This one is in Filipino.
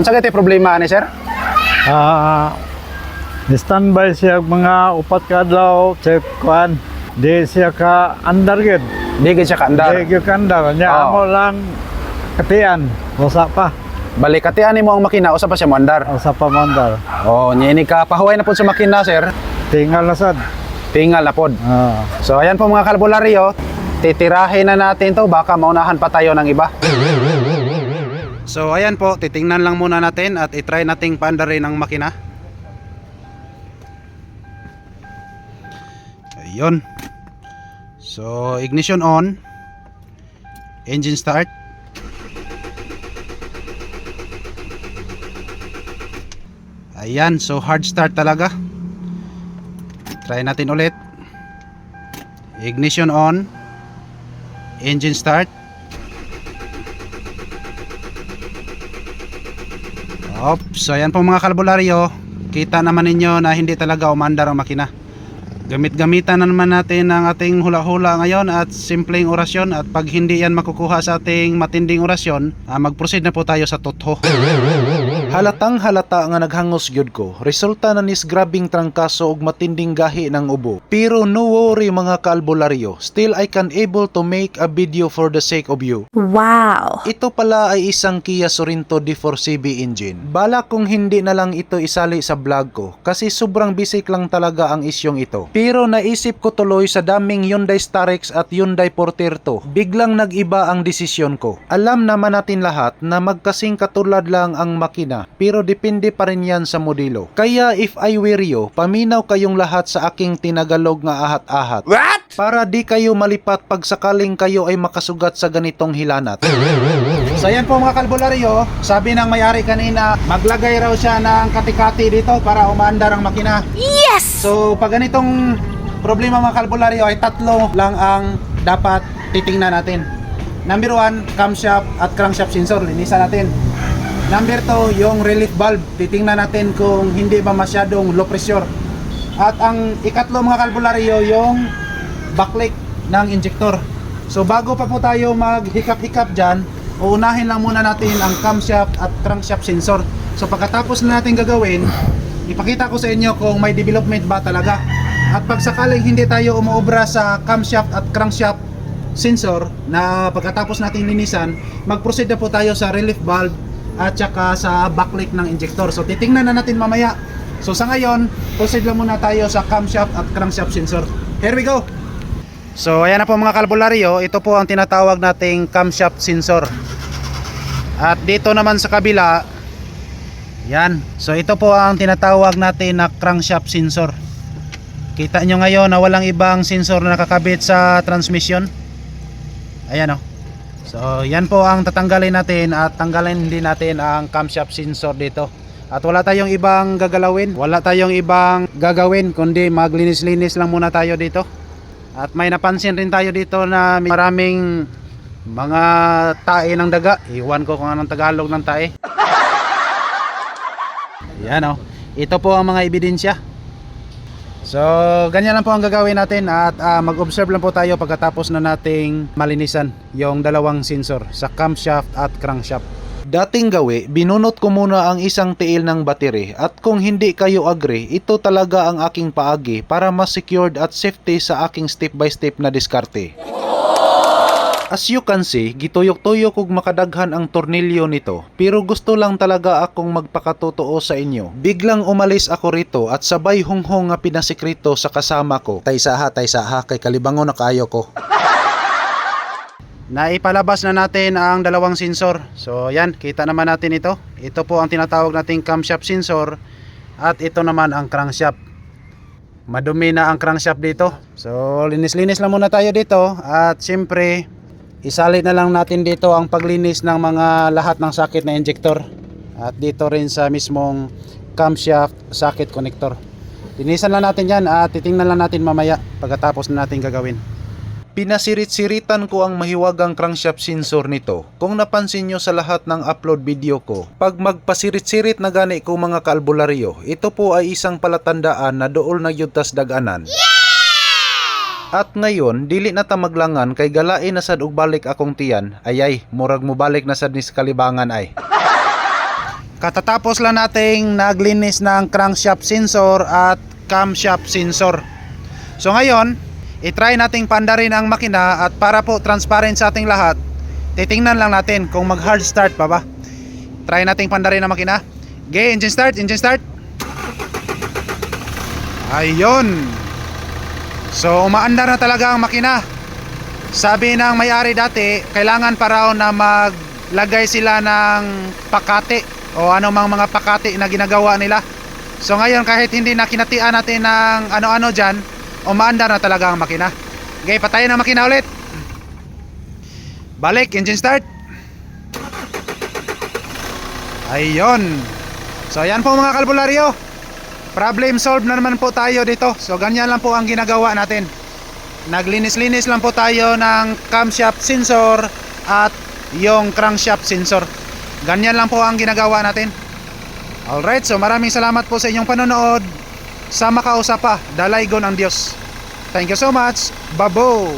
Unsa kay problema ni sir? Ah, standby siya mga upat ka adlaw check kuan. Di siya ka andar gid. Di gid siya kaandar. Di gyud ka andar. Nya Oo. amo lang katian. Wasa pa. Balikatian nimo ang makina usa pa siya moandar. Usa pa mandar. Oh, nyini ka pahuway na pud sa makina sir. Tingal na sad. Tingal na pod. Ah. So ayan po mga kalbularyo, titirahin na natin to baka maunahan pa tayo ng iba. So ayan po, titingnan lang muna natin at itry nating paandarin ang makina. Ayun. So ignition on. Engine start. Ayan, so hard start talaga. Try natin ulit. Ignition on. Engine start. Oops, so ayan po mga kalbularyo. Kita naman ninyo na hindi talaga umandar ang makina. Gamit-gamitan na naman natin ang ating hula-hula ngayon at simpleng orasyon at pag hindi yan makukuha sa ating matinding orasyon, ah, mag-proceed na po tayo sa totho. Halatang halata nga naghangos gyud ko. Resulta na nis grabing trangkaso ug matinding gahi ng ubo. Pero no worry mga kaalbularyo, still I can able to make a video for the sake of you. Wow. Ito pala ay isang Kia Sorento D4CB engine. Bala kung hindi na lang ito isali sa vlog ko kasi sobrang basic lang talaga ang isyong ito. Pero naisip ko tuloy sa daming Hyundai Starex at Hyundai Porter to. Biglang nag-iba ang desisyon ko. Alam naman natin lahat na magkasing katulad lang ang makina pero depende pa rin yan sa modelo. Kaya if I were you, paminaw kayong lahat sa aking tinagalog nga ahat-ahat. What? Para di kayo malipat pag sakaling kayo ay makasugat sa ganitong hilanat. So yan po mga kalbularyo, sabi ng may-ari kanina, maglagay raw siya ng katikati dito para umandar ang makina. Yes! So pag ganitong problema mga kalbularyo ay tatlo lang ang dapat titingnan natin. Number one, camshaft at crankshaft sensor, linisan natin. Number two, yung relief valve, titingnan natin kung hindi ba masyadong low pressure. At ang ikatlo mga kalbularyo, yung backlight ng injector. So bago pa po tayo maghikap-hikap dyan, uunahin lang muna natin ang camshaft at crankshaft sensor. So pagkatapos na natin gagawin, ipakita ko sa inyo kung may development ba talaga. At pag sakaling hindi tayo umuobra sa camshaft at crankshaft sensor na pagkatapos nating linisan, mag-proceed na po tayo sa relief valve at saka sa backlight ng injector. So titingnan na natin mamaya. So sa ngayon, proceed lang muna tayo sa camshaft at crankshaft sensor. Here we go! So ayan na po mga kalbularyo, ito po ang tinatawag nating camshaft sensor. At dito naman sa kabila, yan. So ito po ang tinatawag natin na crankshaft sensor. Kita nyo ngayon na walang ibang sensor na nakakabit sa transmission. Ayan o. So yan po ang tatanggalin natin at tanggalin din natin ang camshaft sensor dito. At wala tayong ibang gagalawin, wala tayong ibang gagawin kundi maglinis-linis lang muna tayo dito. At may napansin rin tayo dito na maraming mga tae ng daga. Iwan ko kung anong Tagalog ng tae. Yan o. Ito po ang mga ebidensya. So, ganyan lang po ang gagawin natin at ah, mag-observe lang po tayo pagkatapos na nating malinisan yung dalawang sensor sa camshaft at crankshaft. Dating gawi, binunot ko muna ang isang tiil ng battery at kung hindi kayo agree, ito talaga ang aking paagi para mas secured at safety sa aking step by step na diskarte. As you can see, gituyok-tuyok kog makadaghan ang tornilyo nito, pero gusto lang talaga akong magpakatotoo sa inyo. Biglang umalis ako rito at sabay hunghong nga pinasikreto sa kasama ko. Taysa ha, taysa ha, kay kalibangon na kayo ko. Naipalabas na natin ang dalawang sensor. So yan, kita naman natin ito. Ito po ang tinatawag nating camshaft sensor at ito naman ang crankshaft. Madumi na ang crankshaft dito. So linis-linis lang muna tayo dito at siyempre isalit na lang natin dito ang paglinis ng mga lahat ng sakit na injector at dito rin sa mismong camshaft socket connector. Linisan lang natin yan at titingnan lang natin mamaya pagkatapos na natin gagawin. Pinasirit-siritan ko ang mahiwagang crankshaft sensor nito. Kung napansin nyo sa lahat ng upload video ko, pag magpasirit-sirit na gani ko mga kalbularyo, ito po ay isang palatandaan na dool na yuntas daganan. At ngayon, dili na ta maglangan kay galain na sad og balik akong tiyan. Ayay, murag mo balik na sad ni sa kalibangan ay. Katatapos lang nating naglinis ng crankshaft sensor at camshaft sensor. So ngayon, itry nating pandarin ang makina at para po transparent sa ating lahat, titingnan lang natin kung mag hard start pa ba. Try nating pandarin ang makina. Okay, engine start, engine start. Ayun. So umaandar na talaga ang makina. Sabi ng may-ari dati, kailangan pa raw na maglagay sila ng pakate o anumang mga pakate na ginagawa nila. So ngayon kahit hindi na kinatian natin ng ano-ano dyan, umaandar na talaga ang makina. Okay, patayin ang makina ulit. Balik, engine start. Ayun. So yan po mga kalbularyo. Problem solved na naman po tayo dito. So ganyan lang po ang ginagawa natin. Naglinis-linis lang po tayo ng camshaft sensor at yung crankshaft sensor. Ganyan lang po ang ginagawa natin. Alright, so maraming salamat po sa inyong panonood. Sa makausap pa, dalaygon ang Diyos. Thank you so much. Babo!